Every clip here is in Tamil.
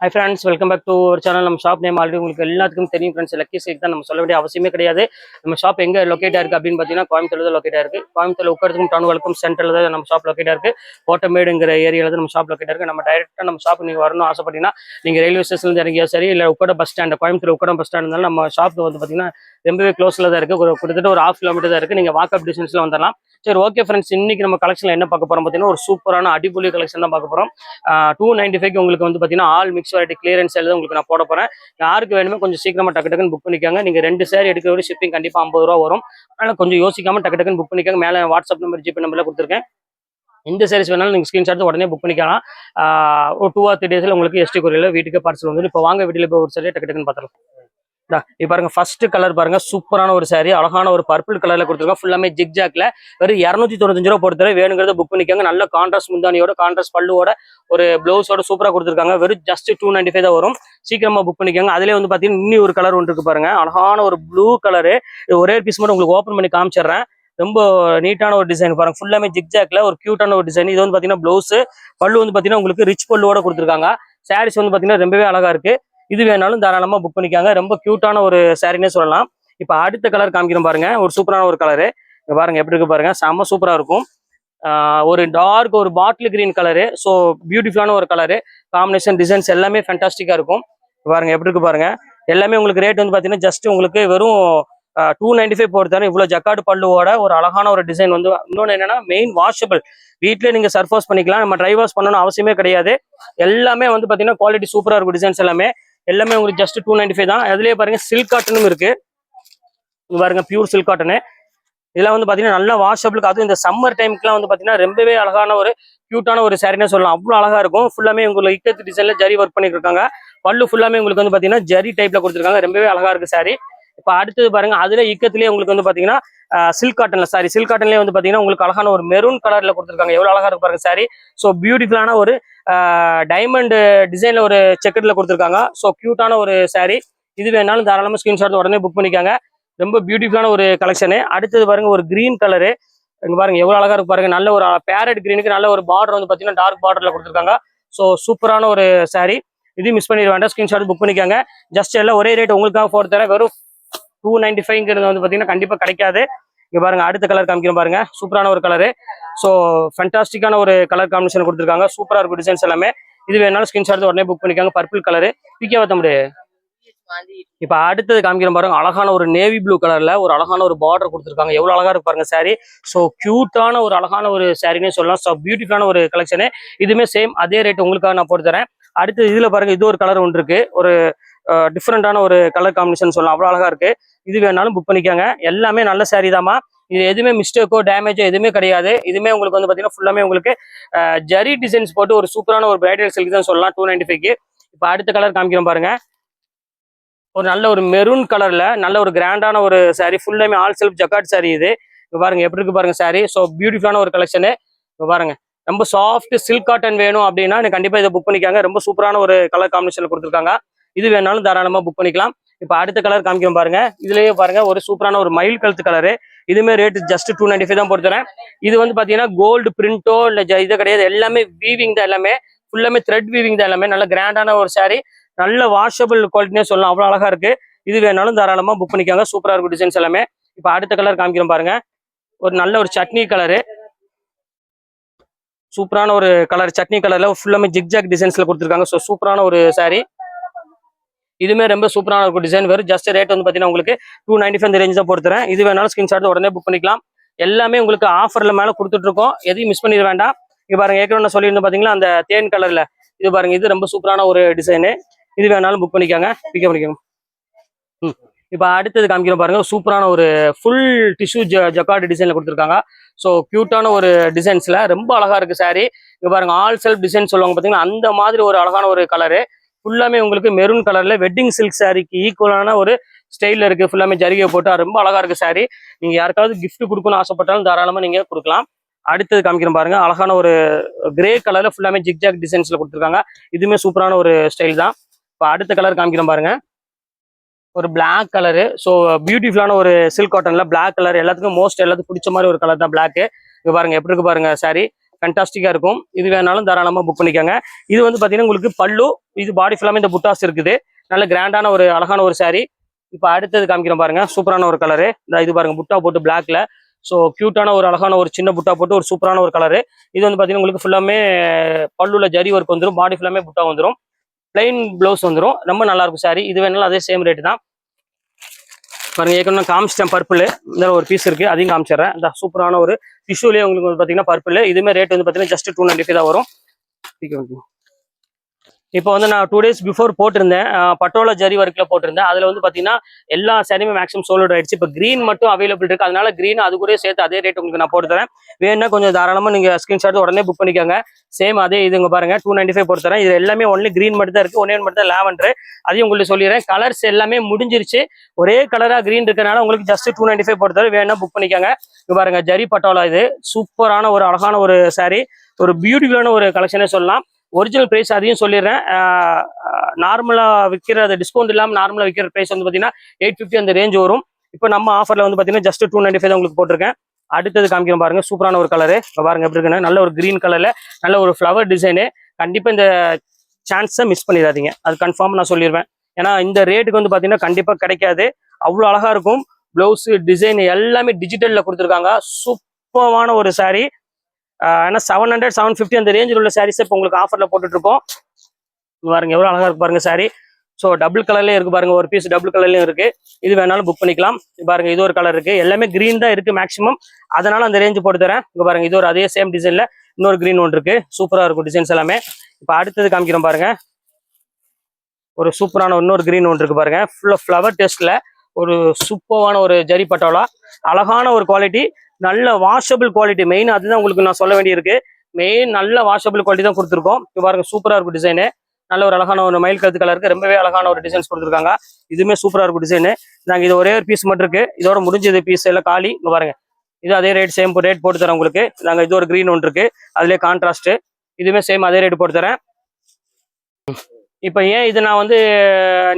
Hi friends welcome back to ஒரு சேனல் நம்ம ஷாப் நேம் ஆல்ரெடி உங்களுக்கு எல்லாத்துக்கும் தெரியும் ஃப்ரெண்ட்ஸ் லக்கி சில்க் தான் நம்ம சொல்ல வேண்டிய அவசியமே கிடையாது. நம்ம ஷாப் எங்கே லொக்கேட் ஆயிருக்கு அப்படின்னு பார்த்தீங்கன்னா கோயம்புத்தூர் தான் லொக்கேட் ஆயிருக்கு கோயம்புத்தூர் உட்கறதுக்கும் டவுனுக்கும் சென்டரில் தான் நம்ம ஷாப் லொக்கேட் ஆயிருக்கு கோட்டமேடுங்கிற ஏரியாவில் தான் நம்ம ஷாப் லொக்கேட் ஆயிருக்கு நம்ம டைரெக்டாக நம்ம ஷாப் நீங்கள் வரணும் ஆசைப்பட்டீங்கன்னா நீங்கள் ரயில்வே ஸ்டேஷன்ல இறங்கியா சரி இல்லை Ukkadam bus stand Coimbatore Ukkadam bus stand இருந்தாலும் நம்ம ஷாப் வந்து பார்த்தீங்கன்னா ரொம்பவே க்ளோஸில் தான் இருக்குது ஒரு கிட்டத்தட்ட ஒரு ஹாஃப் கிலோமீட்டர் தான் இருக்குது நீங்கள் வாக்கப் டிஸ்டன்ஸில் வந்துடலாம் சரி ஓகே ஃப்ரெண்ட்ஸ் இன்னைக்கு நம்ம கலெக்ஷனில் என்ன பார்க்க போகிறோம் பார்த்தீங்கன்னா ஒரு சூப்பரான அடிப்பொலி கலெக்ஷன் தான் பார்க்க போகிறோம் டூ நைன்டி ஃபைவ் உங்களுக்கு வந்து பார்த்தீங்கன்னா ஆல் மிக்ஸ் வெரைட்டி கிளியரன்ஸ் தான் உங்களுக்கு நான் போட போகிறேன் யாருக்கு வேணுமோ கொஞ்சம் சீக்கிரமா டக்கு டக்குன்னு புக் பண்ணிக்காங்க. நீங்கள் ரெண்டு சேர் எடுக்கிற ஒரு ஷிப்பிங் கண்டிப்பாக ஐம்பது ரூபா வரும். அதனால் கொஞ்சம் யோசிக்காம டக்கு டக்குன்னு புக் பண்ணிக்காங்க. மேலே வாட்ஸ்அப் நம்பர் ஜிபே நம்பர்ல கொடுத்துருக்கேன். எந்த சாரீஸ் வேணாலும் நீங்கள் ஸ்க்ரீன்ஷாட் உடனே புக் பண்ணிக்கலாம். ஒரு டூ ஆர் த்ரீ டேஸில் உங்களுக்கு எஸ்டி கொரியரில் வீட்டுக்கு பார்சல் வந்து இப்போ வாங்க வீட்டில் போய் ஒரு சாரி டக்கு டக்குன்னு பார்த்துக்கலாம் இப்ப பாருங்க ஃபர்ஸ்ட் கலர் பாருங்க சூப்பரான ஒரு சாரி அழகான ஒரு பர்பிள் கலர்ல கொடுத்துருக்கோம் ஃபுல்லாமே ஜிக் ஜாக்ல வெறும் இரநூத்தி தொண்ணூத்தஞ்சு ரூபா பொறுத்தவரை வேணுங்கிறத புக் பண்ணிக்கோங்க. நல்ல கான்ட்ராஸ்ட் முந்தானியோட கான்ட்ராஸ்ட் பல்லுவோட ஒரு பிளவுஸோட சூப்பரா கொடுத்துருக்காங்க. வெறும் ஜஸ்ட் டூ நைன்டி ஃபைவ் தான் வரும். சீக்கிரமா புக் பண்ணிக்கோங்க. அதுலேயே வந்து பாத்தீங்கன்னா இன்னும் ஒரு கலர் ஒன்று இருக்கு பாருங்க. அழகான ஒரு ப்ளூ கலரு ஒரே பீஸ் மட்டும் உங்களுக்கு ஓப்பன் பண்ணி காமிச்சிடுறேன். ரொம்ப நீட்டான ஒரு டிசைன் பாருங்க. ஃபுல்லாமே ஜிக் ஜாக்ல ஒரு கியூட்டான ஒரு டிசைன் இது வந்து பாத்தீங்கன்னா பிளவுஸ் பல்லு வந்து பாத்தீங்கன்னா உங்களுக்கு ரிச் பல்லுவோட கொடுத்துருக்காங்க. சாரீஸ் வந்து பாத்தீங்கன்னா ரொம்பவே அழகா இருக்கு. இது வேணாலும் தாராளமாக புக் பண்ணிக்காங்க. ரொம்ப க்யூட்டான ஒரு சாரினே சொல்லலாம். இப்போ அடுத்த கலர் காமிக்கிறோம் பாருங்க. ஒரு சூப்பரான ஒரு கலரு இங்கே பாருங்க எப்படி இருக்கு பாருங்க. செம்ம சூப்பராக இருக்கும். ஒரு டார்க் ஒரு பாட்டில் கிரீன் கலரு ஸோ பியூட்டிஃபுல்லான ஒரு கலரு காம்பினேஷன் டிசைன்ஸ் எல்லாமே ஃபேன்டாஸ்டிக்காக இருக்கும். பாருங்க எப்படி இருக்கு பாருங்க. எல்லாமே உங்களுக்கு ரேட் வந்து பார்த்தீங்கன்னா ஜஸ்ட் உங்களுக்கு வெறும் டூ நைன்டி ஃபைவ் பொறுத்தாலும் இவ்வளோ ஜக்காடு பல்லுவோட ஒரு அழகான ஒரு டிசைன் வந்து இன்னொன்று என்னன்னா மெயின் வாஷபிள் வீட்டிலே நீங்கள் சர்ஃபாஸ் பண்ணிக்கலாம். நம்ம ட்ரை வாஷ் பண்ணணும் அவசியமே கிடையாது. எல்லாமே வந்து பார்த்தீங்கன்னா குவாலிட்டி சூப்பராக இருக்கும் டிசைன்ஸ் எல்லாமே. எல்லாமே உங்களுக்கு ஜஸ்ட் டூ நைன்டி ஃபைவ் தான். அதுலயே பாருங்க சில்க் காட்டனும் இருக்கு. இங்க பாருங்க பியூர் சில்க் காட்டனு இதெல்லாம் வந்து பாத்தீங்கன்னா நல்லா வாஷபிளுக்கு அதுவும் இந்த சம்மர் டைம்க்குலாம் வந்து பாத்தீங்கன்னா ரொம்பவே அழகான ஒரு கியூட்டான ஒரு சாரினே சொல்லலாம். அவ்வளோ அழகா இருக்கும். ஃபுல்லாமே உங்களுக்கு இக்கத்து டிசைன்ல ஜரி ஒர்க் பண்ணிருக்காங்க பல்லு ஃபுல்லாமே உங்களுக்கு வந்து பாத்தீங்கன்னா ஜரி டைப்ல கொடுத்துருக்காங்க. ரொம்பவே அழகா இருக்கு சாரி இப்போ அடுத்தது பாருங்க அதுல இக்கத்துலயே உங்களுக்கு வந்து பாத்தீங்கன்னா சில்க் காட்டன்ல சாரி சில்க் காட்டன்லயே வந்து பாத்தீங்கன்னா உங்களுக்கு அழகான ஒரு மெரூன் கலர்ல கொடுத்துருக்காங்க. எவ்வளவு அழகா இருக்கு பாருங்க சாரி ஸோ பியூட்டிஃபுல்லான ஒரு டைமண்ட் டிசைனில் ஒரு செக்கெட்டில் கொடுத்துருக்காங்க. ஸோ க்யூட்டான ஒரு சாரீ இது வேணாலும் தாராளமா ஸ்கிரீன்ஷாட் உடனே புக் பண்ணிக்காங்க. ரொம்ப பியூட்டிஃபுல்லான ஒரு கலெக்ஷனு அடுத்தது பாருங்க ஒரு கிரீன் கலரு இங்கே பாருங்க எவ்வளோ அழகா இருக்கு பாருங்க. நல்ல ஒரு பேரட் கிரீனுக்கு நல்ல ஒரு பார்டர் வந்து பாத்தீங்கன்னா டார்க் பார்டரில் கொடுத்துருக்காங்க. ஸோ சூப்பரான ஒரு சாரீ இதையும் மிஸ் பண்ணிட வேண்டாம். ஸ்கிரீன்ஷாட் புக் பண்ணிக்காங்க. ஜஸ்ட் எல்லாம் ஒரே ரேட் உங்களுக்காக போட்டு தரேன். வெறும் டூ நைன்டி ஃபைவ்ங்கிறது வந்து பாத்தீங்கன்னா கண்டிப்பா கிடைக்காது. இங்க பாருங்க அடுத்த கலர் காமிக்கிறோம் பாருங்க. சூப்பரான ஒரு கலரு ஸோ ஃபென்டாஸ்டிக்கான ஒரு கலர் காம்பினேஷன் கொடுத்துருக்காங்க. சூப்பரா இருக்கும் டிசைன்ஸ் எல்லாமே. இது வேணாலும் ஸ்கிரீன்ஷாட் உடனே புக் பண்ணிக்காங்க. பர்பிள் கலரு பிகே வத்த முடியாது. இப்ப அடுத்தது காமிக்கிறோம் பாருங்க. அழகான ஒரு நேவி ப்ளூ கலர்ல ஒரு அழகான ஒரு பார்டர் கொடுத்துருக்காங்க. எவ்வளவு அழகா இருக்கு பாருங்க சாரி ஸோ கியூட்டான ஒரு அழகான ஒரு சாரினே சொல்லலாம். ஸோ பியூட்டிஃபுல்லான ஒரு கலெக்ஷனு இதுவுமே சேம் அதே ரேட் உங்களுக்காக நான் போட்டு தரேன் அடுத்து இதுல பாருங்க இது ஒரு கலர் ஒன்று இருக்கு. ஒரு டிஃப்ரெண்டான ஒரு கலர் காம்பினேஷன் சொல்லலாம். அவ்வளோ அழகா இருக்கு. இது வேணாலும் புக் பண்ணிக்கோங்க. எல்லாமே நல்ல சாரீ தாம்மா. இது எதுவுமே மிஸ்டேக்கோ டேமேஜோ எதுவுமே கிடையாது. இதுவுமே உங்களுக்கு வந்து பாத்தீங்கன்னா ஃபுல்லாமே உங்களுக்கு ஜரி டிசைன்ஸ் போட்டு ஒரு சூப்பரான ஒரு பிரைடல் சில்க் தான் சொல்லலாம் டூ நைன்டி ஃபைவ்க்கு இப்போ அடுத்த கலர் காமிக்கிறோம் பாருங்க. ஒரு நல்ல ஒரு மெரூன் கலர்ல நல்ல ஒரு கிராண்டான ஒரு சாரீ ஃபுல்லாமே ஆல் செல்ஃப் ஜக்காட் saree இது. இப்போ பாருங்க எப்படி இருக்கு பாருங்க சாரீ ஸோ பியூட்டிஃபுல்லான ஒரு கலெக்ஷனு இப்போ பாருங்க. ரொம்ப சாஃப்ட் சில்க் காட்டன் வேணும் அப்படின்னா எனக்கு கண்டிப்பா இதை புக் பண்ணிக்காங்க. ரொம்ப சூப்பரான ஒரு கலர் காம்பினேஷன் கொடுத்துருக்காங்க. இது வேணாலும் தாராளமா புக் பண்ணிக்கலாம். இப்போ அடுத்த கலர் காமிக்கிறோம் பாருங்க. இதுலயே பாருங்க ஒரு சூப்பரான ஒரு மயில் கழுத்து கலரு இதுமே rate just two ninety five தான் போட்டுறேன் இது வந்து பாத்தீங்கன்னா கோல்டு பிரிண்டோ இல்ல ஜ- இது கிடையாது. எல்லாமே வீவிங் தான் எல்லாமே. ஃபுல்லாமே த்ரெட் வீவிங் தான் எல்லாமே. நல்ல கிராண்டான ஒரு saree. நல்ல வாஷபிள் குவாலிட்டினே சொல்லலாம். அவ்வளோ அழகா இருக்கு. இது வேணாலும் தாராளமா புக் பண்ணிக்காங்க. சூப்பரா இருக்கும் டிசைன்ஸ் எல்லாமே. இப்போ அடுத்த கலர் காமிக்கிறோம் பாருங்க. ஒரு நல்ல ஒரு சட்னி கலரு சூப்பரான ஒரு கலர் சட்னி கலர்ல ஃபுல்லாமே ஜிக்ஜாக் டிசைன்ஸ்ல கொடுத்துருக்காங்க. ஸோ சூப்பரான ஒரு saree. இதுமே ரொம்ப சூப்பரான ஒரு டிசைன் வரும் ஜஸ்ட் ரேட் வந்து பாத்தீங்கன்னா உங்களுக்கு டூ நைன்டி ஃபைவ் ரேஞ்ச் தான் போட்டுறேன் இது வேணாலும் ஸ்கிரீன்ஷாட் உடனே புக் பண்ணிக்கலாம். எல்லாமே உங்களுக்கு ஆஃபர்ல மேல கொடுத்துட்டு இருக்கோம். எதையும் மிஸ் பண்ணிட வேண்டாம். இங்க பாருங்க ஏற்கனவே நான் சொல்லியிருந்தேன் பாத்தீங்களா அந்த தேன் கலர்ல இது பாருங்க இது ரொம்ப சூப்பரான ஒரு டிசைனு இது வேணாலும் புக் பண்ணிக்காங்க. பிக்க பண்ணிக்கோங்க. ம். இப்போ அடுத்தது காமிக்கிறோம் பாருங்க சூப்பரான ஒரு ஃபுல் டிஷ்யூ ஜக்கார்டு டிசைன்ல கொடுத்துருக்காங்க. ஸோ கியூட்டான ஒரு டிசைன்ஸ்ல ரொம்ப அழகா இருக்கு saree. இங்க பாருங்க ஆல் செல்ஃப் டிசைன் சொல்லுவாங்க பாத்தீங்கன்னா அந்த மாதிரி ஒரு அழகான ஒரு கலரு ஃபுல்லாமே உங்களுக்கு மெரூன் கலர்ல வெட்டிங் சில்க் சாரிக்கு ஈக்குவலான ஒரு ஸ்டைல்ல இருக்கு. ஃபுல்லாமே ஜரிகை போட்டு ரொம்ப அழகா இருக்கு சாரீ நீங்க யாருக்காவது கிஃப்ட் கொடுக்கணும்னு ஆசைப்பட்டாலும் தாராளமா நீங்க கொடுக்கலாம். அடுத்தது காமிக்கிறேன் பாருங்க அழகான ஒரு கிரே கலர்ல ஃபுல்லாமே ஜிக்ஜாக் டிசைன்ஸ்ல கொடுத்துருக்காங்க. இதுவுமே சூப்பரான ஒரு ஸ்டைல் தான். இப்போ அடுத்த கலர் காமிக்கிறேன் பாருங்க. ஒரு பிளாக் கலரு ஸோ பியூட்டிஃபுல்லான ஒரு சில்க் காட்டன்ல பிளாக் கலர் எல்லாத்துக்கும் மோஸ்ட் எல்லாத்துக்கும் பிடிச்ச மாதிரி ஒரு கலர் தான் பிளாக்கு இங்க பாருங்க எப்படி இருக்கு பாருங்க சாரி ஃபேண்டாஸ்டிக்காக இருக்கும். இது வேணாலும் தாராளமாக புக் பண்ணிக்கோங்க. இது வந்து பார்த்தீங்கன்னா உங்களுக்கு பல்லு இது பாடி ஃபுல்லாமே இந்த புட்டாஸ் இருக்குது. நல்ல கிராண்டான ஒரு அழகான ஒரு saree. இப்போ அடுத்தது காமிக்கிறேன் பாருங்க. சூப்பரான ஒரு கலரு இந்த இது பாருங்க புட்டா போட்டு பிளாக்ல ஸோ க்யூட்டான ஒரு அழகான ஒரு சின்ன புட்டா போட்டு ஒரு சூப்பரான ஒரு கலரு இது வந்து பார்த்தீங்கன்னா உங்களுக்கு ஃபுல்லாமே பல்லுல ஜரி ஒர்க் வந்துடும் பாடி ஃபுல்லாமே புட்டா வந்துடும் பிளைன் ப்ளவுஸ் வந்துடும் ரொம்ப நல்லாயிருக்கும் சாரி இது வேணாலும் அதே சேம் ரேட்டு தான். பாருங்க ஏற்கனவே காமிச்சிட்டேன் பர்பிள் இந்த ஒரு பீஸ் இருக்கு அதையும் காமிச்சிடுறேன். இந்த சூப்பரான ஒரு டிஷ்யூலேயே உங்களுக்கு வந்து பார்த்தீங்கன்னா பர்பிள் இதுவுமே ரேட் வந்து பார்த்தீங்கன்னா ஜஸ்ட் டூ நைன்டி தான் வரும். இப்போ வந்து நான் டூ டேஸ் பிஃபோர் போட்டிருந்தேன். பட்டோலா ஜரி ஒர்க்கில் போட்டிருந்தேன். அதில் வந்து பார்த்தீங்கன்னா எல்லா சாரியுமே மேக்ஸிமம் சோல்ட் ஆயிடுச்சு. இப்போ க்ரீன் மட்டும் அவைலபிள் இருக்குது அதனால க்ரீன் அது கூட சேர்த்து அதே ரேட் உங்களுக்கு நான் போட்டு தரேன். வேணும்னா கொஞ்சம் தாராளமாக நீங்கள் ஸ்க்ரீன்ஷாட் உடனே புக் பண்ணிக்கோங்க. சேம் அதே இதுங்க பாருங்க. டூ நைன்டி ஃபைவ் போட்டு தரேன். இது எல்லாமே ஒன்லி க்ரீன் மட்டும் தான் இருக்கு. ஒன்னே மட்டும் தான் லேவண்டர் அதையும் உங்களுக்கு சொல்லிடுறேன். கலர்ஸ் எல்லாமே முடிஞ்சிருச்சு. ஒரே கலராக க்ரீன் இருக்கனால உங்களுக்கு ஜஸ்ட் டூ நைன்டி ஃபைவ் போட்டு தரேன். வேணா புக் பண்ணிக்கோங்க. இங்க பாருங்க ஜரி பட்டோலா இது. சூப்பரான ஒரு அழகான ஒரு சாரீ ஒரு பியூட்டிஃபுல்லான ஒரு கலெக்ஷனே சொல்லலாம். ஒரிஜினல் ப்ரைஸ் அதையும் சொல்லிடுறேன். நார்மலாக விற்கிற அது டிஸ்கவுண்ட் இல்லாமல் நார்மலாக விற்கிற ப்ரைஸ் வந்து பார்த்தீங்கன்னா எயிட் ஃபிஃப்டி அந்த ரேஞ்ச் வரும். இப்போ நம்ம ஆஃபரில் வந்து பார்த்தீங்கன்னா ஜஸ்ட் டூ நைன்டி ஃபைவ் உங்களுக்கு போட்டிருக்கேன். அடுத்தது காமிக்கிறோம் பாருங்க சூப்பரான ஒரு கலரு பாருங்க எப்படி இருக்குன்னு? நல்ல ஒரு கிரீன் கலரில் நல்ல ஒரு ஃப்ளவர் டிசைனு கண்டிப்பாக இந்த சான்ஸை மிஸ் பண்ணிடாதீங்க. அது கன்ஃபார்ம் நான் சொல்லிடுவேன். ஏன்னா இந்த ரேட்டுக்கு வந்து பார்த்தீங்கன்னா கண்டிப்பாக கிடைக்காது. அவ்வளோ அழகாக இருக்கும். ப்ளவுஸு டிசைன் எல்லாமே டிஜிட்டலில் கொடுத்துருக்காங்க. சூப்பரான ஒரு சாரீ ஆஹ் ஏன்னா செவன் ஹண்ட்ரட் செவன் ஃபிஃப்டி அந்த ரேஞ்சில் உள்ள சாரீஸ் இப்போ உங்களுக்கு ஆஃபர்ல போட்டுட்ருக்கோம். பாருங்க எவ்வளோ அழகா இருக்கு பாருங்க சாரி ஸோ டபுள் கலர்லயும் இருக்கு பாருங்க ஒரு பீஸ் டபுள் கலர்லயும் இருக்கு. இது வேணாலும் புக் பண்ணிக்கலாம். பாருங்க இது ஒரு கலர் இருக்கு. எல்லாமே க்ரீன் தான் இருக்கு மேக்ஸிமம் அதனால அந்த ரேஞ்ச் போட்டு தரேன். இங்கே பாருங்க இது ஒரு அதே சேம் டிசைன்ல இன்னொரு க்ரீன் ஒன்று இருக்கு. சூப்பரா இருக்கும் டிசைன்ஸ் எல்லாமே. இப்போ அடுத்தது காமிக்கிறோம் பாருங்க. ஒரு சூப்பரான இன்னொரு க்ரீன் ஒன்று இருக்கு பாருங்க. ஃபுல்லாக ஃப்ளவர் டெஸ்ட்டில் ஒரு சூப்பரான ஒரு ஜரி பட்டோலா அழகான ஒரு குவாலிட்டி நல்ல வாஷபிள் குவாலிட்டி மெயின் அதுதான் உங்களுக்கு நான் சொல்ல வேண்டியிருக்கு. மெயின் நல்ல வாஷபிள் குவாலிட்டி தான் கொடுத்துருக்கோம். இப்போ பாருங்க சூப்பராக இருக்கும் டிசைனு நல்ல ஒரு அழகான ஒரு மயில் கருத்து கலருக்கு ரொம்பவே அழகான ஒரு டிசைன்ஸ் கொடுத்துருக்காங்க. இதுவுமே சூப்பராக இருக்கும் டிசைனு நாங்கள் இது ஒரே ஒரு பீஸ் மட்டும் இருக்கு. இதோட முடிஞ்சது பீஸ் எல்லாம் காலி. இங்கே பாருங்க. இது அதே ரேட் சேம் ரேட் போட்டு தரேன் உங்களுக்கு. நாங்கள் இது ஒரு க்ரீன் ஒன்று இருக்கு. அதுலேயே கான்ட்ராஸ்ட் இதுவுமே சேம் அதே ரேட் போட்டு தரேன். இப்போ ஏன் இது நான் வந்து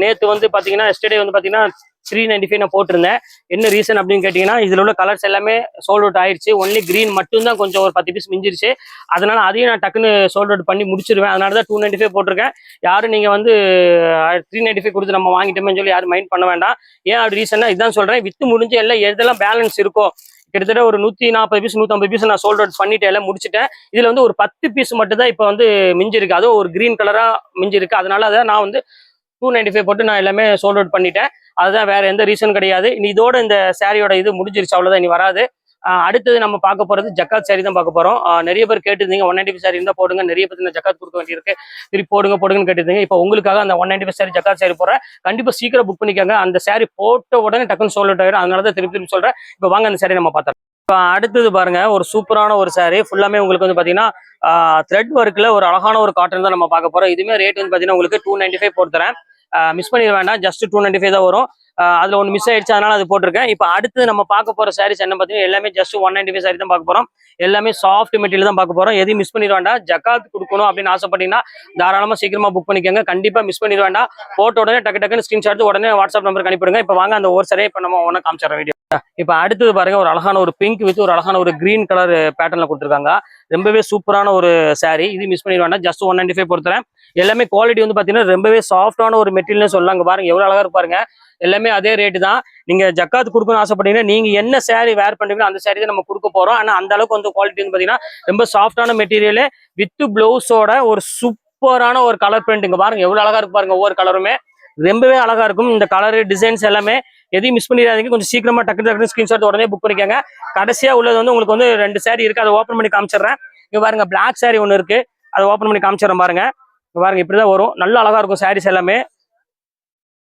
நேற்று வந்து பார்த்தீங்கன்னா எஸ்டர்டே வந்து பார்த்தீங்கன்னா த்ரீ நைன்டி ஃபைவ் நான் போட்டிருந்தேன். என்ன ரீசன் அப்படின்னு கேட்டிங்கன்னா இதில் உள்ள கலர்ஸ் எல்லாமே சோல்ட் அவுட் ஆயிடுச்சு. ஒன்லி க்ரீன் மட்டும்தான் கொஞ்சம் ஒரு பத்து பீஸ் மிஞ்சிருச்சு. அதனால் அதையும் நான் டக்குன்னு சோல்ட் அவுட் பண்ணி முடிச்சிருவேன். அதனால தான் டூ நைன்டி ஃபைவ் போட்டிருக்கேன். யாரும் நீங்கள் வந்து த்ரீ நைன்டி ஃபைவ் கொடுத்து நம்ம வாங்கிட்டோமேன்னு சொல்லி யாரும் மைண்ட் பண்ண வேண்டாம். ஏன் அப்படி ரீசன்னா இதுதான் சொல்கிறேன் வித்து முடிஞ்சு எல்லாம் எதெல்லாம் பேலன்ஸ் இருக்கோ கிட்டத்தட்ட ஒரு நூற்றி நாற்பது பீஸ் நூற்றம்பது பீஸ் நான் சோல்ட் அவுட் பண்ணிட்டு எல்லாம் முடிச்சிட்டேன். இதில் வந்து ஒரு பத்து பீஸ் மட்டும் தான் இப்போ வந்து மிஞ்சிருக்கு. அதுவும் ஒரு க்ரீன் கலராக மிஞ்சிருக்கு. அதனால அதை நான் வந்து டூ நைன்டி ஃபைவ் போட்டு நான் எல்லாமே சோல்ட் அவுட் பண்ணிட்டேன். அதுதான் வேற எந்த ரீசன் கிடையாது. இனி இதோட இந்த சாரியோட இது முடிஞ்சிருச்சு அவ்வளோதான் இனி வராது. அடுத்தது நம்ம பார்க்க போறது ஜக்காத் சாரி தான் பார்க்க போறோம். நிறைய பேர் கேட்டிருந்தீங்க ஒன் நைன்டி சாரி இருந்தால் போடுங்க. நிறைய பேர் இந்த ஜக்காத் கொடுக்க வேண்டியிருக்கு. திருப்பி போடுங்க போடுங்கன்னு கேட்டிருந்தீங்க. இப்போ உங்களுக்காக அந்த one ninety sari jacquard sari போடுறேன். கண்டிப்பா சீக்கிரம் புக் பண்ணிக்கோங்க. அந்த சாரி போட்ட உடனே டக்குன்னு சொல்லிட்டு ஆயிடும் அதனால தான் திருப்பி திருப்பி சொல்றேன். இப்போ வாங்க அந்த சாரி நம்ம பார்த்தோம் இப்போ அடுத்தது பாருங்க ஒரு சூப்பரான ஒரு சாரி ஃபுல்லாமே உங்களுக்கு வந்து பாத்தீங்கன்னா த்ரெட் ஒர்க்ல ஒரு அழகான ஒரு காட்டன் தான் நம்ம பார்க்க போறோம். இதுவுமே ரேட் வந்து பாத்தீங்கன்னா உங்களுக்கு டூ நைன்டி ஃபைவ் போட்டு மிஸ் பண்ணிட வேண்டாம். ஜஸ்ட் டூ நைன்டி ஃபைவ் தான் வரும். அதுல ஒன்று மிஸ் ஆயிடுச்சு அதனால அது போட்டிருக்கேன். இப்போ அடுத்து நம்ம பார்க்க போற சாரீஸ் என்ன பார்த்தீங்கன்னா எல்லாமே just one ninety five sari தான் பார்க்க போறோம். எல்லாமே சாஃப்ட் மெட்டீரியல் தான் பார்க்க போறோம். எதையும் மிஸ் பண்ணிட வேண்டாம். ஜக்காத் கொடுக்கணும் அப்படின்னு ஆசைப்பட்டீங்கன்னா தாராளமாக சீக்கிரமாக புக் பண்ணிக்கோங்க. கண்டிப்பாக மிஸ் பண்ணிட வேண்டாம். போட்டோ உடனே டக்கு டக்குன்னு ஸ்க்ரீன்ஷாட் உடனே வாட்ஸ்அப் நம்பருக்கு அனுப்பிடுங்க. இப்போ வாங்க அந்த ஒரு சாரியை இப்போ நம்ம ஒன்றா காமிச்சிடற வீடியோ இப்போ அடுத்தது பாருங்க ஒரு அழகான ஒரு பிங்க் வித் ஒரு அழகான ஒரு கிரீன் கலர் பேட்டர்ல கொடுத்துருக்காங்க. ரொம்பவே சூப்பரான ஒரு சாரீ இது மிஸ் பண்ணிட வேண்டாம். ஜஸ்ட் ஒன் நைன்டி ஃபைவ் பொறுத்தரேன் எல்லாமே குவாலிட்டி வந்து பாத்தீங்கன்னா ரொம்பவே சாஃப்டான ஒரு மெட்டீரியல்னு சொல்லலாம் பாருங்க எவ்வளோ அழகா இருப்பாருங்க எல்லாமே அதே ரேட்டு தான். நீங்க ஜக்காத் கொடுக்கணும்னு ஆசைப்பட்டீங்கன்னா நீங்க என்ன சேரீ வேர் பண்றீங்களோ அந்த saree தான் நம்ம கொடுக்க போறோம். ஆனா அந்த அளவுக்கு வந்து குவாலிட்டி வந்து பாத்தீங்கன்னா ரொம்ப சாஃப்டான மெட்டீரியல் வித் பிளவுஸோட ஒரு சூப்பரான ஒரு கலர் பிரிண்ட் இங்க பாருங்க. எவ்வளவு அழகா இருக்கு பாருங்க ஒவ்வொரு கலருமே ரொம்பவே அழகா இருக்கும். இந்த கலரு டிசைன்ஸ் எல்லாமே. எதையும் மிஸ் பண்ணிடாதீங்க. கொஞ்சம் சீக்கிரமா டக்கு டக்குனு ஸ்கிரீன்ஷாட் உடனே புக் பண்ணிக்கோங்க. கடைசியா உள்ளது வந்து உங்களுக்கு வந்து ரெண்டு சேரீ இருக்கு. அதை ஓப்பன் பண்ணி காமிச்சிடுறேன். இங்க பாருங்க பிளாக் saree ஒன்று இருக்கு. அதை ஓப்பன் பண்ணி காமிச்சிடுறேன் பாருங்க. பாருங்கள் பாருங்க இப்படிதான் வரும். நல்ல அழகா இருக்கும் சாரீஸ் எல்லாமே.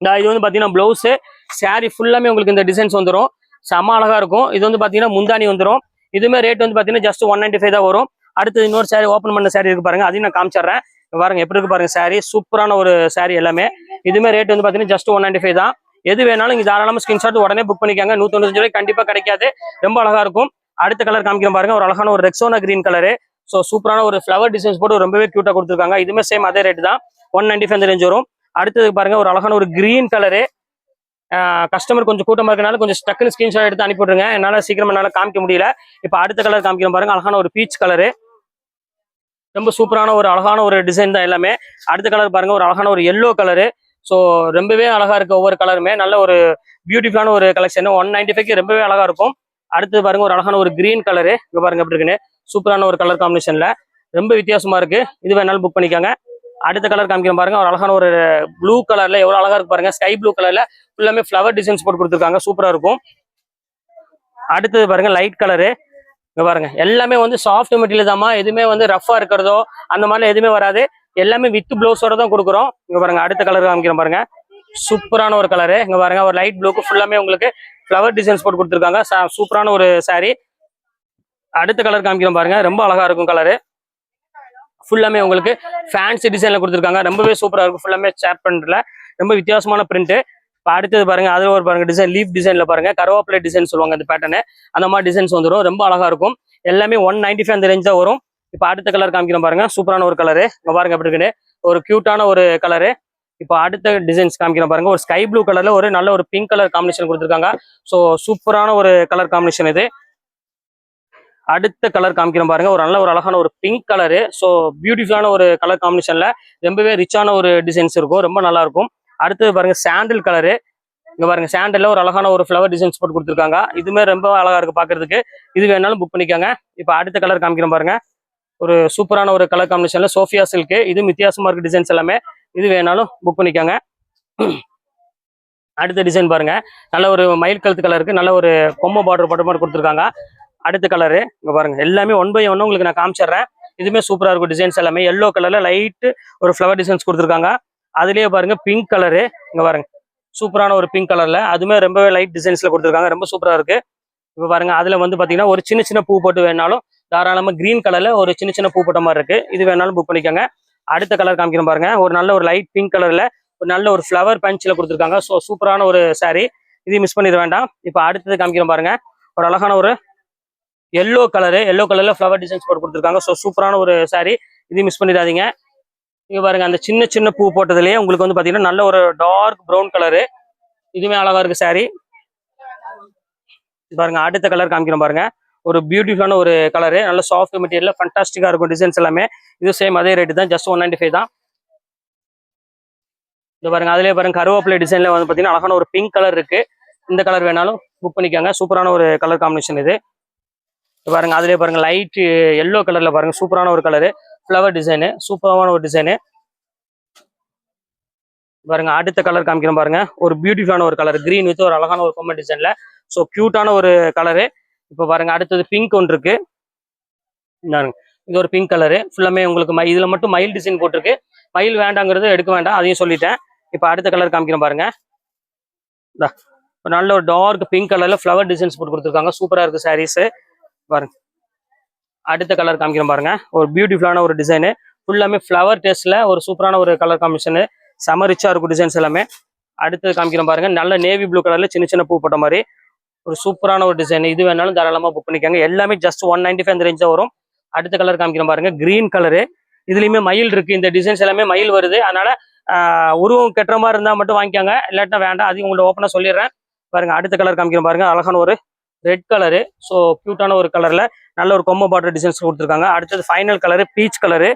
இந்த இது வந்து பார்த்தீங்கன்னா ப்ளவுஸு சாரீ ஃபுல்லாமே உங்களுக்கு இந்த டிசைன்ஸ் வந்துடும் செம அழகாக இருக்கும். இது வந்து பார்த்தீங்கன்னா முந்தானி வந்துடும் இதுமே ரேட் வந்து பார்த்தீங்கன்னா ஜஸ்ட் ஒன் நைன்டி ஃபைவ் தான் வரும். அடுத்து இன்னொரு saree ஓப்பன் பண்ண சாரீ இருக்கு பாருங்க. அதையும் நான் காமிச்சிடுறேன். பாருங்க எப்படி இருக்கு பாருங்க சாரீ சூப்பரான ஒரு saree எல்லாமே. இதுமே ரேட் வந்து பார்த்தீங்கன்னா ஜஸ்ட் ஒன் நைன்டி ஃபைவ் தான். எது வேணாலும் இங்கே தாராளமாக ஸ்கிரீன்ஷாட் உடனே புக் பண்ணிக்காங்க. நூத்தொண்ணூத்தஞ்சு ரூபாய் கண்டிப்பாக கிடைக்காது. ரொம்ப அழகாக இருக்கும். அடுத்த கலர் காமிக்கிறேன் பாருங்க. ஒரு அழகான ஒரு ரெக்ஸோனா கிரீன் கலரு ஸோ சூப்பரான ஒரு ஃப்ளவர் டிசைன்ஸ் போட்டு ரொம்பவே க்யூட்டாக கொடுத்துருக்காங்க. இதுமே சேம் அதே ரேட் தான். ஒன் நைன்டி ஃபைவ் ரேஞ்ச் வரும். அடுத்தது பாருங்க ஒரு அழகான ஒரு கிரீன் கலரு கஸ்டமர் கொஞ்சம் கூட்டமா இருக்கனால கொஞ்சம் டக்குன்னு ஸ்கிரீன்ஷாட் எடுத்து அனுப்பி விட்ருங்க என்னால சீக்கிரம் என்னால காமிக்க முடியல. இப்போ அடுத்த கலர் காமிக்கணும் பாருங்க அழகான ஒரு பீச் கலரு ரொம்ப சூப்பரான ஒரு அழகான ஒரு டிசைன் தான் எல்லாமே. அடுத்த கலர் பாருங்க ஒரு அழகான ஒரு எல்லோ கலரு ஸோ ரொம்பவே அழகா இருக்கு ஒவ்வொரு கலருமே நல்ல ஒரு பியூட்டிஃபுல்லான ஒரு கலெக்ஷன் ஒன் நைன்டி ஃபைவ்க்கு ரொம்பவே அழகா இருக்கும். அடுத்தது பாருங்க ஒரு அழகான ஒரு கிரீன் கலரு இங்க பாருங்க எப்படி இருக்குன்னு. சூப்பரான ஒரு கலர் காம்பினேஷன்ல ரொம்ப வித்தியாசமா இருக்கு. இது வேணாலும் புக் பண்ணிக்கோங்க. அடுத்த கலர் காமிக்கிறேன் பாருங்க. ஒரு அழகான ஒரு ப்ளூ கலர்ல எவ்வளவு அழகா இருக்கு பாருங்க. ஸ்கை ப்ளூ கலர்ல ஃபுல்லாமே ஃப்ளவர் டிசைன்ஸ் போட்டு கொடுத்துருக்காங்க. சூப்பரா இருக்கும். அடுத்தது பாருங்க லைட் கலரு இங்க பாருங்க. எல்லாமே வந்து சாஃப்ட் மெட்டீரியல் தாமா எதுவுமே வந்து ரஃபா இருக்கிறதோ அந்த மாதிரிலாம் எதுவுமே வராது. எல்லாமே வித் ப்ளவுஸோட தான் கொடுக்குறோம். இங்க பாருங்க அடுத்த கலர் காமிக்கிறோம் பாருங்க. சூப்பரான ஒரு கலரு இங்க பாருங்க ஒரு லைட் ப்ளூக்கு ஃபுல்லாமே உங்களுக்கு ஃப்ளவர் டிசைன்ஸ் போட்டு கொடுத்துருக்காங்க. சூப்பரான ஒரு சாரீ அடுத்த கலர் காமிக்கிறோம் பாருங்க. ரொம்ப அழகா இருக்கும் கலரு ஃபுல்லாமே உங்களுக்கு ஃபேன்சி டிசைன்ல கொடுத்துருக்காங்க. ரொம்பவே சூப்பரா இருக்கும். ஃபுல்லாமே சேப் பிரிண்ட்ல ரொம்ப வித்தியாசமான பிரிண்ட்டு இப்போ அடுத்தது பாருங்க அதுல ஒரு பாருங்க டிசைன் லீஃப் டிசைன்ல பாருங்க. கருவாப்பிலை டிசைன் சொல்லுவாங்க அந்த பேட்டர்னு அந்த மாதிரி டிசைன்ஸ் வந்துடும் ரொம்ப அழகா இருக்கும். எல்லாமே ஒன் நைன்டி ஃபைவ் அந்த ரேஞ்ச் தான் வரும். இப்போ அடுத்த கலர் காமிக்கிறோம் பாருங்க. சூப்பரான ஒரு கலரு இங்க பாருங்க எப்படி இருக்குன்னு. ஒரு கியூட்டான ஒரு கலரு இப்போ அடுத்த டிசைன்ஸ் காமிக்கிறோம் பாருங்க. ஒரு ஸ்கை ப்ளூ கலர்ல ஒரு நல்ல ஒரு பிங்க் கலர் காம்பினேஷன் கொடுத்துருக்காங்க. ஸோ சூப்பரான ஒரு கலர் காம்பினேஷன் இது. அடுத்த கலர் காமிக்கிறேன் பாருங்க. ஒரு நல்ல ஒரு அழகான ஒரு பிங்க் கலரு ஸோ பியூட்டிஃபுல்லான ஒரு கலர் காம்பினேஷன்ல ரொம்பவே ரிச்சான ஒரு டிசைன்ஸ் இருக்கும். ரொம்ப நல்லா இருக்கும். அடுத்தது பாருங்க சாண்டில் கலரு இங்க பாருங்க சாண்டல்ல ஒரு அழகான ஒரு ஃப்ளவர் டிசைன்ஸ் போட்டு கொடுத்துருக்காங்க. இதுவுமே ரொம்ப அழகா இருக்கு பாக்குறதுக்கு. இது வேணாலும் புக் பண்ணிக்கோங்க. இப்போ அடுத்த கலர் காமிக்கிறேன் பாருங்க. ஒரு சூப்பரான ஒரு கலர் காம்பினேஷன்ல சோஃபியா சில்க் இது வித்தியாசமா இருக்கு டிசைன்ஸ் எல்லாமே. இது வேணாலும் புக் பண்ணிக்கோங்க. அடுத்த டிசைன் பாருங்க. நல்ல ஒரு மயில் கழுத்து கலருக்கு நல்ல ஒரு பொம்மை பார்டர் போட்ட மாதிரி கொடுத்துருக்காங்க. அடுத்த கலரு இங்க பாருங்க. எல்லாமே ஒன் பை ஒன்னு உங்களுக்கு நான் காமிச்சிடுறேன். இதுவுமே சூப்பரா இருக்கும் டிசைன்ஸ் எல்லாமே. எல்லோ கலர்ல லைட் ஒரு ஃப்ளவர் டிசைன்ஸ் கொடுத்துருக்காங்க. அதுலயே பாருங்க பிங்க் கலரு இங்க பாருங்க. சூப்பரான ஒரு பிங்க் கலர்ல அதுவுமே ரொம்பவே லைட் டிசைன்ஸ்ல கொடுத்துருக்காங்க. ரொம்ப சூப்பரா இருக்கு. இப்போ பாருங்க அதுல வந்து பாத்தீங்கன்னா ஒரு சின்ன சின்ன பூ போட்டு வேணாலும் தாராளமா கிரீன் கலர்ல ஒரு சின்ன சின்ன பூ போட்ட மாதிரி இருக்கு. இது வேணாலும் புக் பண்ணிக்கோங்க. அடுத்த கலர் காமிக்கிறோம் பாருங்க. ஒரு நல்ல ஒரு லைட் பிங்க் கலர்ல ஒரு நல்ல ஒரு ஃப்ளவர் பஞ்சில் கொடுத்துருக்காங்க. ஸோ சூப்பரான ஒரு saree. இதையும் மிஸ் பண்ணிட வேண்டாம். இப்போ அடுத்தது காமிக்கிறோம் பாருங்க. ஒரு அழகான ஒரு எல்லோ கலரு எல்லோ கலர்ல ஃப்ளவர் டிசைன்ஸ் போட்டு கொடுத்துருக்காங்க. ஸோ சூப்பரான ஒரு saree. இதையும் மிஸ் பண்ணிடாதீங்க. இங்க பாருங்க அந்த சின்ன சின்ன பூ போட்டதுலயே உங்களுக்கு வந்து பாத்தீங்கன்னா நல்ல ஒரு டார்க் ப்ரௌன் கலரு இதுவுமே அழகா இருக்கு saree. பாருங்க அடுத்த கலர் காமிக்கிறோம் பாருங்க. ஒரு பியூட்டிஃபுல்லான ஒரு கலரு நல்ல சாஃப்ட் மெட்டீரியல் ஃபண்டாஸ்டிக்கா இருக்கும் டிசைன்ஸ் எல்லாமே. இது சேம் அதே ரேட்டு தான் ஜஸ்ட் ஒன் நைன்டி ஃபைவ் தான். இது பாருங்க அதுலயே பாருங்க கருவேப்பிலை டிசைன்ல வந்து பாத்தீங்கன்னா அழகான ஒரு பிங்க் கலர் இருக்கு. இந்த கலர் வேணாலும் புக் பண்ணிக்கோங்க. சூப்பரான ஒரு கலர் காம்பினேஷன் இது. பாருங்க அதுலயே பாருங்க லைட் எல்லோ கலர்ல பாருங்க சூப்பரான ஒரு கலரு ஃப்ளவர் டிசைனு சூப்பரான ஒரு டிசைனு பாருங்க அடுத்த கலர் காமிக்கிறோம் பாருங்க. ஒரு பியூட்டிஃபுல்லான ஒரு கலர் கிரீன் வித் ஒரு அழகான ஒரு கொம்ம டிசைன்ல ஸோ கியூட்டான ஒரு கலரு இப்போ பாருங்க அடுத்தது பிங்க் ஒன்று இருக்கு. இது ஒரு பிங்க் கலரு ஃபுல்லாமே உங்களுக்கு ம இதுல மட்டும் மயில் டிசைன் போட்டிருக்கு. மயில் வேண்டாங்கிறது எடுக்க வேண்டாம் அதையும் சொல்லிட்டேன். இப்போ அடுத்த கலர் காமிக்கிறேன் பாருங்க. நல்ல ஒரு டார்க் பிங்க் கலர்ல ஃப்ளவர் டிசைன்ஸ் போட்டு கொடுத்துருக்காங்க. சூப்பரா இருக்கு சாரீஸ் பாருங்க. அடுத்த கலர் காமிக்கிறேன் பாருங்க. ஒரு பியூட்டிஃபுல்லான ஒரு டிசைனு ஃபுல்லாமே ஃப்ளவர் டேஸ்ட்ல ஒரு சூப்பரான ஒரு கலர் காம்பினேஷனு செம ரிச்சா இருக்கும் டிசைன்ஸ் எல்லாமே. அடுத்தது காமிக்கிறேன் பாருங்க. நல்ல நேவி ப்ளூ கலர்ல சின்ன சின்ன பூ போட்ட மாதிரி ஒரு சூப்பரான ஒரு டிசைன் இது வேணாலும் தாராளமா புக் பண்ணிக்கோங்க. எல்லாமே ஜஸ்ட் ஒன் நைன்டி ஃபைவ் அந்த வரும். அடுத்த கலர் காமிக்கிறேன் பாருங்க. கிரீன் கலரு இதுலயுமே மயில் இருக்கு. இந்த டிசைன்ஸ் எல்லாமே மயில் வருது. அதனால உருவம் கெட்டுற மாதிரி இருந்தா மட்டும் வாங்கிக்காங்க. இல்லாட்டா வேண்டாம். அதையும் உங்கள்ட்ட ஓப்பனா சொல்லிடுறேன். பாருங்க. அடுத்த கலர் காமிக்கிறேன் பாருங்க. அழகான ஒரு ரெட் கலரு ஸோ க்யூட்டான ஒரு கலர்ல நல்ல ஒரு கொம்ப பார்டர் டிசைன்ஸ் கொடுத்துருக்காங்க. அடுத்தது ஃபைனல் கலரு பீச் கலரு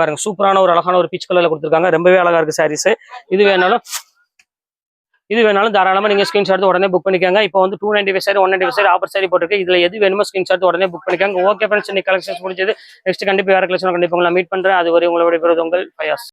பாருங்க சூப்பரான ஒரு அழகான ஒரு பீச் கலர்ல கொடுத்துருக்காங்க. ரொம்பவே அழகா இருக்கு சாரீஸ் இது வேணாலும் இது வேணாலும் தாராளமாக நீங்க ஸ்கிரீன்ஷாட் எடுத்து உடனே புக் பண்ணிக்கோங்க. இப்போ வந்து two ninety five sari one ninety sari offer sari போட்டிருக்கு. இதுல எது வேணுமோ ஸ்கிரீன்ஷாட் எடுத்து உடனே புக் பண்ணிக்கோங்க. ஓகே ஃப்ரெண்ட்ஸ் இன்னைக்கு கலெக்ஷன்ஸ் முடிஞ்சது. நெக்ஸ்ட் கண்டிப்பா வேற கலெக்ஷன் கண்டிப்பாக உங்களை மீட் பண்ணுறேன் அது வரை உங்களோட விருது உங்கள் ஃபயாஸ்